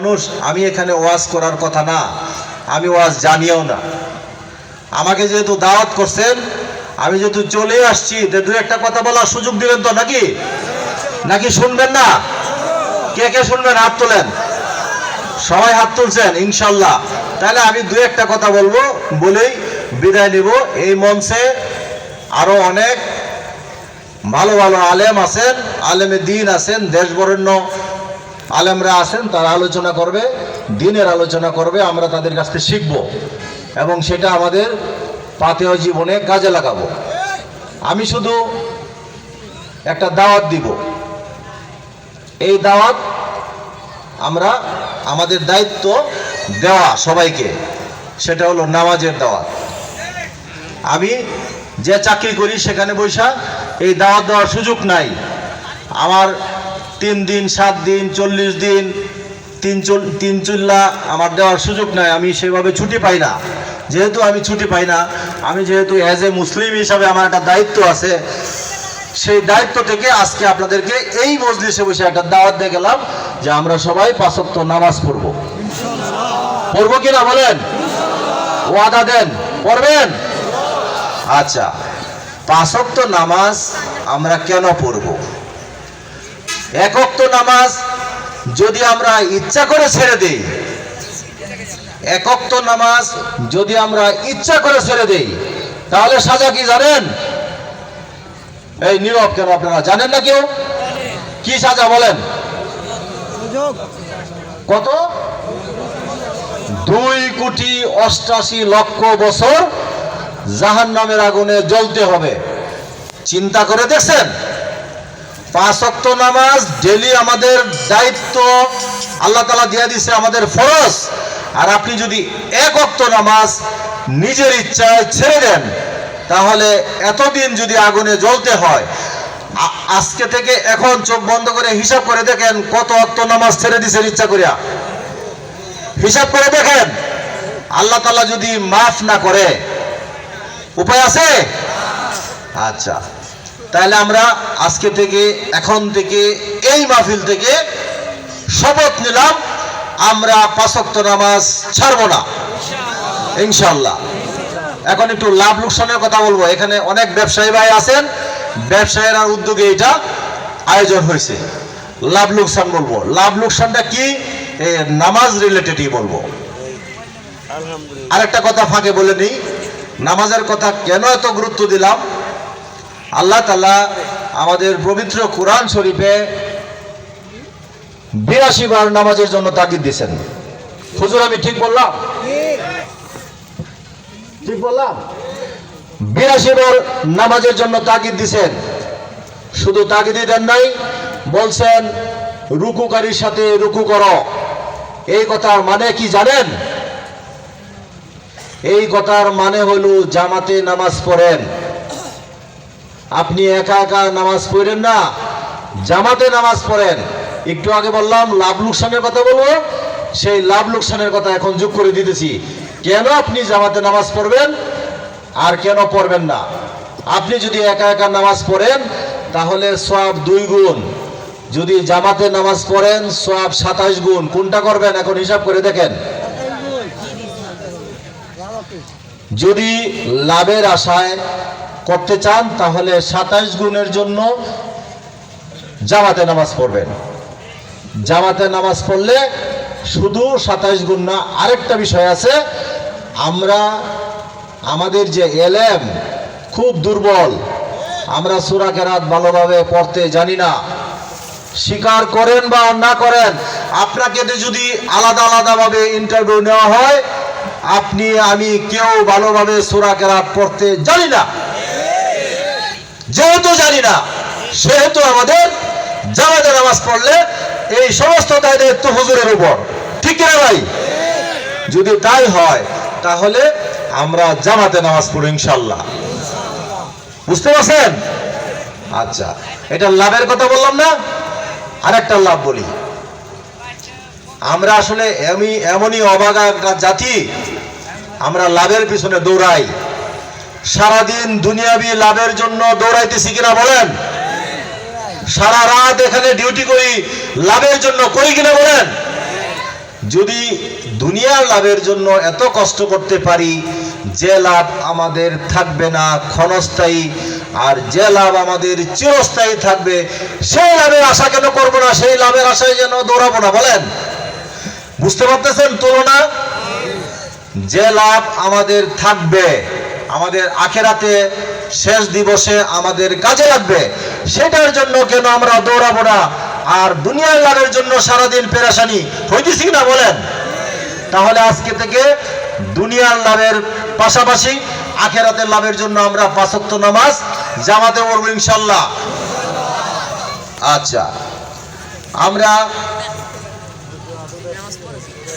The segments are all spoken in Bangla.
মানুষ, আমি এখানে ওয়াজ করার কথা না। আমি ওয়াজ জানিও না। আমাকে যেহেতু দাওয়াত করছেন, আমি যেহেতু চলে আসছি দু একটা কথা বলার সুযোগ দিবেন তো নাকি? নাকি শুনবেন না? কে কে শুনবেন? হাত তোলেন। সবাই হাত তুলছেন, ইনশাল্লাহ। তাহলে আমি দু একটা কথা বলব, বলেই বিদায় নিব। এই মঞ্চে আরও অনেক ভালো ভালো আলেম আছেন, আলেমে দিন আছেন দেশ বরেণ্য আলেমরা আছেন তারা আলোচনা করবে, দিনের আলোচনা করবে, আমরা তাদের কাছ থেকে শিখব এবং সেটা আমাদের পাতেও জীবনে কাজে লাগাবো। আমি শুধু একটা দাওয়াত দিব। এই দাওয়াত আমরা আমাদের দায়িত্ব দেওয়া সবাইকে, সেটা হলো নামাজের দাওয়াত। আমি যে চাকরি করি সেখানে বৈশা এই দাওয়াত দেওয়ার সুযোগ নাই। আমার তিন দিন, সাত দিন, চল্লিশ দিন, তিন চল, তিন চুল্লা আমার দেওয়ার সুযোগ নাই, আমি সেভাবে ছুটি পাই না। যেহেতু আমি ছুটি পাই না, আমি যেহেতু অ্যাজ এ মুসলিম হিসাবে আমার একটা দায়িত্ব আছে, সেই দায়িত্ব থেকে আজকে আপনাদেরকে এই মজলিসে বসে একটা দাওয়াত দিয়ে গেলাম যে আমরা সবাই পাঁচক্ত নামাজ পড়ব। পড়ব কিনা বলেন? ওয়াদা দেন, পড়বেন? আচ্ছা পাঁচক্ত নামাজ আমরা কেন পড়ব? একক্ত নামাজ যদি আমরা ইচ্ছা করে ছেড়ে দেই একক্ত নামাজ যদি আমরা ইচ্ছা করে ছেড়ে দেই, তাহলে সাজা কি জানেন? এই নীরব কেন আপনারা জানেন না কেউ? কি সাজা বলেন? কত? দুই কোটি অষ্টাশি লক্ষ বছর জাহান নামের আগুনে জ্বলতে হবে। চিন্তা করে দেখছেন? পাঁচ অক্ত নামাজ ডেলি আমাদের দায়িত্ব। আল্লাহ তালা দিয়ে দিছে আমাদের ফরজ। আর আপনি যদি এক অক্ত নামাজ নিজের ইচ্ছায় ছেড়ে দেন, তাহলে এতদিন যদি আগুনে জ্বলতে হয় আজকে থেকে এখন চোখ বন্ধ করে হিসাব করে দেখেন কত অক্ত নামাজ ছেড়ে দিছেন ইচ্ছা করিয়া। হিসাব করে দেখেন। আল্লাহ তালা যদি মাফ না করে, উপায় আছে? আচ্ছা। তাহলে আমরা আজকে থেকে এখন থেকে এই মাহফিল থেকে শপথ নিলাম আমরা পাঁচক্ত নামাজ ছাড়বো না। ইনশাল্লাহ এখন একটু লাভ লোকসানের কথা বলব। এখানে অনেক ব্যবসায়ী ভাই আছেন ব্যবসায়ীরা উদ্যোগে এটা আয়োজন হয়েছে। লাভ লোকসান বলব। লাভ লোকসানটা কি? নামাজ রিলেটেডই বলব। আরেকটা কথা ফাঁকে বলে নিই। নামাজের কথা কেন এত গুরুত্ব দিলাম? আল্লাহ তালা আমাদের পবিত্র কোরআন শরীফে বিরাশি বার নামাজের জন্য তাগিদ দিয়েছেন। হুজুর, আমি ঠিক বললাম? ঠিক বললাম? বিরাশি বার নামাজের জন্য তাগিদ দিছেন শুধু তাগিদই দেন নাই, বলছেন, রুকুকারীর সাথে রুকু করো। এই কথার মানে কি জানেন? এই কথার মানে হলো জামাতে নামাজ পড়েন। আপনি একা একা নামাজ পড়েন না, জামাতে নামাজ পড়েন। একটু আগে বললাম, লাভ লোকসানের কথা বলব। সেই লাভ লোকসানের কথা এখন যোগ করে দিতেছি। কেন আপনি জামাতে নামাজ পড়বেন আর কেন পড়বেন না? আপনি যদি একা একা নামাজ পড়েন, তাহলে সব দুই গুণ। যদি জামাতে নামাজ পড়েন সব সাতাশ গুণ। কোনটা করবেন? এখন হিসাব করে দেখেন। যদি লাভের আশায় করতে চান, তাহলে সাতাইশ গুণের জন্য জামাতে নামাজ পড়বেন। জামাতে নামাজ পড়লে শুধু সাতাইশ গুণ না, আরেকটা বিষয় আছে, আমরা আমাদের যে এলেম খুব দুর্বল, আমরা সুরা কেরাত ভালোভাবে পড়তে জানি না। স্বীকার করেন বা না করেন, আপনাকে যদি আলাদা আলাদাভাবে ইন্টারভিউ নেওয়া হয়, আপনি, আমি কেউ ভালোভাবে সুরা কেরাত পড়তে জানি না। যেহেতু জানি না, সেহেতু আমাদের জামাতে নামাজ পড়লে এই সমস্ত দায় দায়িত্ব হুজুরের উপর। ঠিক কিনা ভাই? যদি তাই হয়, তাহলে আমরা জামাতে নামাজ পড়ি ইনশাল্লাহ বুঝতে পারছেন? আচ্ছা এটা লাভের কথা বললাম না? আরেকটা লাভ বলি। আমরা আসলে এমই এমনই অবাগা একটা জাতি, আমরা লাভের পিছনে দৌড়াই। সারাদিন দুনিয়াবি লাভের জন্য দৌড়াইতেছি কিনা বলেন? সারা রাত এখানে ডিউটি করি, লাভের জন্য করি কিনা বলেন? যদি দুনিয়ার লাভের জন্য এত কষ্ট করতে পারি, যে লাভ আমাদের থাকবে না ক্ষণস্থায়ী, আর যে লাভ আমাদের চিরস্থায়ী থাকবে, সেই লাভের আশা কেন করব না, সেই লাভের আশায় যেন দৌড়াবো না বলেন? বুঝতে পারতেছেন তুলনা? যে লাভ আমাদের থাকবে আমাদের আখেরাতে শেষ দিবসে আমাদের কাজে লাগবে। সেটার জন্য কেন আমরা দৌড়াবো না? আর দুনিয়ার লাভের জন্য সারাদিন পেরেশানি। হইতেছি না বলেন? তাহলে আজকে থেকে দুনিয়ার লাভের পাশাপাশি আখেরাতের লাভের জন্য আমরা পাঁচক্ত নামাজ, জামাতে পড়ব ইনশাল্লাহ। আচ্ছা আমরা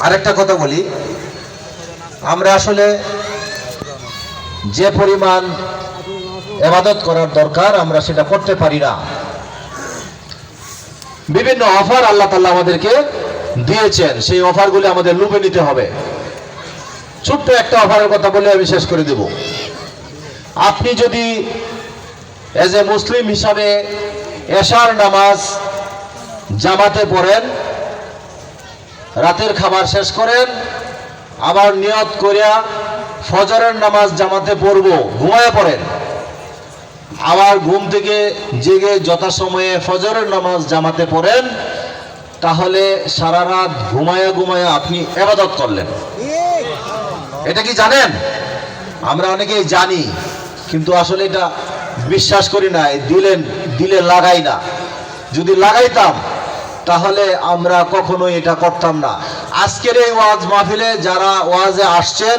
আরেকটা কথা বলি। আমরা আসলে যে পরিমাণ এবাদত করার দরকার, আমরা সেটা করতে পারি না। বিভিন্ন অফার আল্লাহ তাল্লাহ আমাদেরকে দিয়েছেন। সেই অফারগুলি আমাদের লুপে নিতে হবে। ছোট্ট একটা অফারের কথা বলে আমি শেষ করে দেব। আপনি যদি এজ এ মুসলিম হিসাবে এশার নামাজ জামাতে পড়েন, রাতের খাবার শেষ করেন, আবার নিয়ত করিয়া ফজরের নামাজ জামাতে পড়ব, ঘুমায় পড়েন। আবার ঘুম থেকে জেগে যথাসময়ে ফজরের নামাজ জামাতে পড়েন, তাহলে সারা রাত ঘুমায়া ঘুমায়া আপনি এবাদত করলেন। এটা কি জানেন? আমরা অনেকেই জানি, কিন্তু আসলে এটা বিশ্বাস করি না দিলেন, দিলে লাগাই না। যদি লাগাইতাম, তাহলে আমরা কখনোই এটা করতাম না। আজকের এই ওয়াজ মাহফিলে যারা ওয়াজে আসছেন,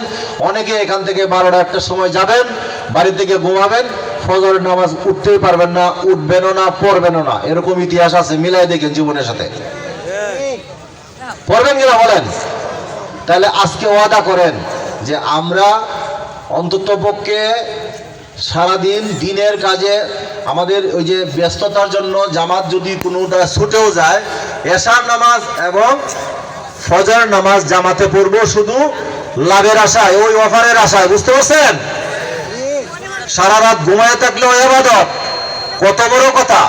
অনেকে এখান থেকে বারোটা একটা সময় যাবেন বাড়ি থেকে ঘুমাবেন, ফজরের নামাজ উঠতেই পারবেন না, উঠবেনও না, পড়বেনও না। এরকম ইতিহাস আছে, মিলাই দেখেন জীবনের সাথে। পড়বেন কিনা বলেন? তাহলে আজকে ওয়াদা করেন যে আমরা অন্তত পক্ষে সারাদিন দিনের কাজে আমাদের ওই যে ব্যস্ততার জন্য জামাত যদি কোনোটা ছুটেও যায়, এশার নামাজ এবং ফজর নামাজ জামাতে পড়ব শুধু লাভের আশায়, ওই অফারের আশায়, বুঝতে পারছেন? সারা রাত ঘুমায় থাকলে ওই এবাদত কত বড় কথা।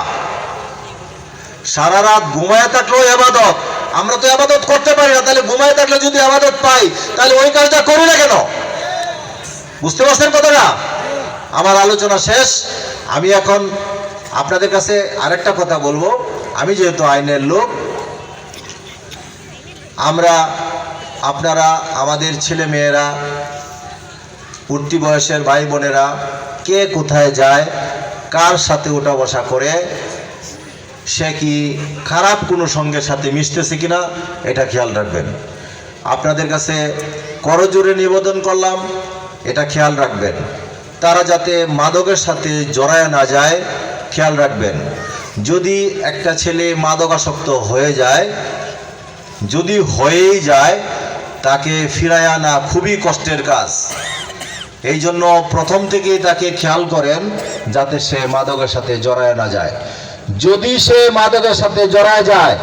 সারা রাত ঘুমায় থাকলেও এবাদত আমরা তো আবাদত করতে পারি না, তাহলে ঘুমায় থাকলে যদি আবাদত পাই, তাহলে ওই কাজটা করি না কেন? বুঝতে পারছেন কথাটা? আমার আলোচনা শেষ। আমি এখন আপনাদের কাছে আরেকটা কথা বলব। আমি যেহেতু আইনের লোক আমরা, আপনারা, আমাদের ছেলে মেয়েরা উঠতি বয়সের ভাই বোনেরা কে কোথায় যায়, কার সাথে ওঠা বসা করে, সে কি খারাপ কোনো সঙ্গের সাথে মিশতেছে কিনা, এটা খেয়াল রাখবেন। আপনাদের কাছে করজোরে নিবেদন করলাম, এটা খেয়াল রাখবেন। তারা যাতে মাদকের সাথে জড়ায় না যায়, খেয়াল রাখবেন। যদি একটা ছেলে মাদকাসক্ত হয়ে যায় যদি হয়েই যায়, তাকে ফিরায় আনা খুবই কষ্টের কাজ। এই জন্য প্রথম থেকেই তাকে খেয়াল করেন, যাতে সে মাদকের সাথে জড়ায় না যায়। যদি সে মাদকের সাথে জড়ায় যায়,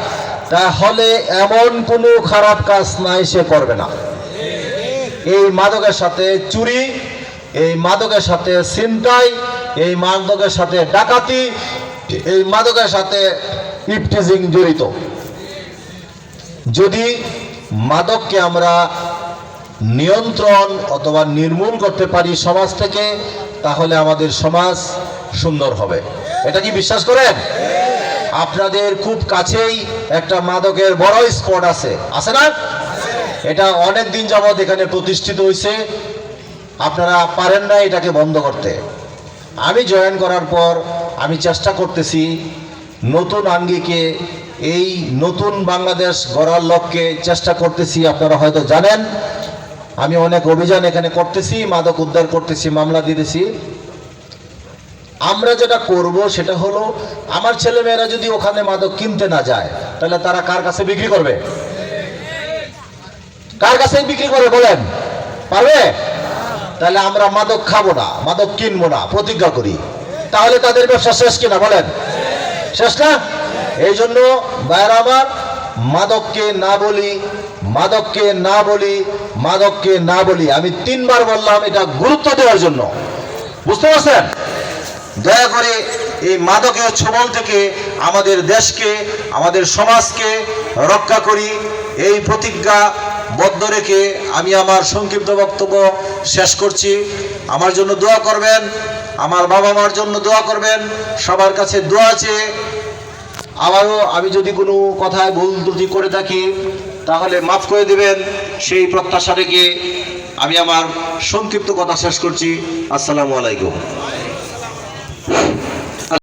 তাহলে এমন কোনো খারাপ কাজ নাই সে করবে না। এই মাদকের সাথে চুরি, এই মাদকের সাথে ছিনতাই, এই মাদকের সাথে ডাকাতি, এই মাদকের সাথে ইফটিজিং জড়িত। যদি মাদককে আমরা নিয়ন্ত্রণ অথবা নির্মূল করতে পারি সমাজ থেকে, তাহলে আমাদের সমাজ সুন্দর হবে। এটা কি বিশ্বাস করেন? আপনাদের খুব কাছেই একটা মাদকের বড় স্পট আছে। আছে না? এটা অনেক দিন যাবৎ এখানে প্রতিষ্ঠিত হয়েছে আপনারা পারেন না এটাকে বন্ধ করতে। আমি জয়েন করার পর আমি চেষ্টা করতেছি নতুন আঙ্গিকে এই নতুন বাংলাদেশ গড়ার লক্ষ্যে চেষ্টা করতেছি, আপনারা হয়তো জানেন। আমি অনেক অভিযান এখানে করতেছি, মাদক উদ্ধার করতেছি, মামলা দিতেছি। আমরা যেটা করব সেটা হলো, আমার ছেলে মেয়েরা যদি ওখানে মাদক কিনতে না যায়, তাহলে তারা কার কাছে বিক্রি করবে? কার কাছে বিক্রি করে বলেন? পারবে? তাহলে আমরা মাদক খাব না, মাদক কিনবো না, প্রতিজ্ঞা করি। তাহলে তাদের ব্যবসা শেষ কিনা বলেন? শেষ না? এই জন্য ভাইয়ের আমার, মাদককে না বলি, মাদককে না বলি, মাদককে না বলি, আমি তিনবার বললাম এটা গুরুত্ব দেওয়ার জন্য। বুঝতে পারছেন? দয়া করে এই মাদকের ছোবল থেকে আমাদের দেশকে, আমাদের সমাজকে রক্ষা করি। এই প্রতিজ্ঞা বদ্ধ রেখে আমি আমার সংক্ষিপ্ত বক্তব্য শেষ করছি। আমার জন্য দোয়া করবেন, আমার বাবা মার জন্য দোয়া করবেন, সবার কাছে দোয়া আছে আবারও আমি যদি কোনো কথায় ভুল ত্রুটি করে থাকি, তাহলে মাফ করে দেবেন। সেই প্রত্যাশা রেখে আমি আমার সংক্ষিপ্ত কথা শেষ করছি। আসসালামু আলাইকুম।